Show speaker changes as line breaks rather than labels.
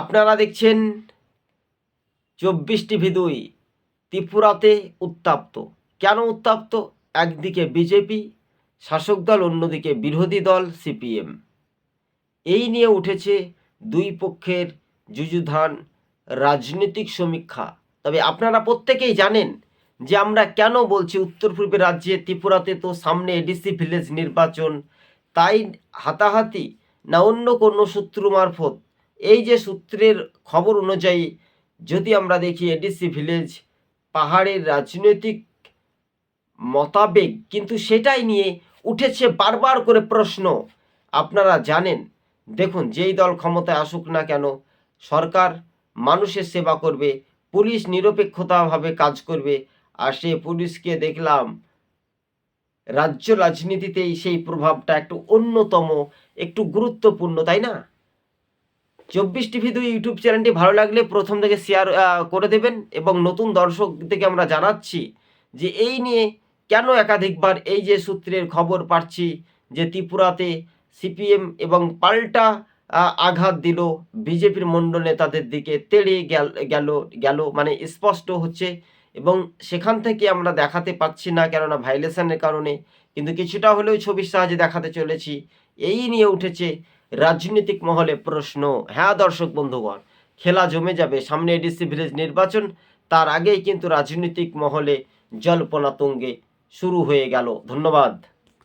আপনারা দেখছেন চব্বিশ টিভি দুই, ত্রিপুরাতে উত্তাপ্ত। কেন উত্তাপ্ত? একদিকে বিজেপি, শাসক দল, অন্যদিকে বিরোধী দল, সিপিএম। এই নিয়ে উঠেছে দুই পক্ষের যুযুধান রাজনৈতিক সমীক্ষা। তবে আপনারা প্রত্যেকেই জানেন যে আমরা কেন বলছি উত্তর পূর্বের রাজ্যে ত্রিপুরাতে তো সামনে এডিসি ভিলেজ নির্বাচন, তাই হাতাহাতি না অন্য কোনো সূত্র মারফত এই যে সূত্রের খবর অনুযায়ী যদি আমরা দেখি এডিসি ভিলেজ পাহাড়ের রাজনৈতিক মতাবেগ কিন্তু সেটাই নিয়ে উঠেছে বারবার করে প্রশ্ন। আপনারা জানেন, দেখুন যেই দল ক্ষমতায় আসুক না কেন, সরকার মানুষের সেবা করবে, পুলিশ নিরপেক্ষতাভাবে কাজ করবে, আর সে পুলিশকে দেখলাম রাজ্য রাজনীতিতেই সেই প্রভাবটা একটু অন্যতম, একটু গুরুত্বপূর্ণ, তাই না? চব্বিশ টিভি দুই ইউটিউব চ্যানেলটি ভালো লাগলে প্রথম থেকে শেয়ার করে দেবেন এবং নতুন দর্শক থেকে আমরা জানাচ্ছি যে এই নিয়ে কেন একাধিকবার এই যে সূত্রের খবর পাচ্ছি যে ত্রিপুরাতে সিপিএম এবং পাল্টা আঘাত দিল বিজেপির মণ্ডল নেতাদের দিকে, তেড়ে গেল গেল গেল মানে স্পষ্ট হচ্ছে এবং সেখান থেকে আমরা দেখাতে পাচ্ছি না কেননা ভাইলেশনের কারণে। কিন্তু কিছুটা হলেও ছবির সাহায্যে দেখাতে চলেছি। এই নিয়ে উঠেছে রাজনৈতিক মহলে প্রশ্ন। হ্যাঁ দর্শক বন্ধুগণ, খেলা জমে যাবে। সামনে এডিসি ভিলেজ নির্বাচন। তার আগেই কিন্তু রাজনৈতিক মহলে জল্পনা তুঙ্গে শুরু হয়ে গেল। ধন্যবাদ।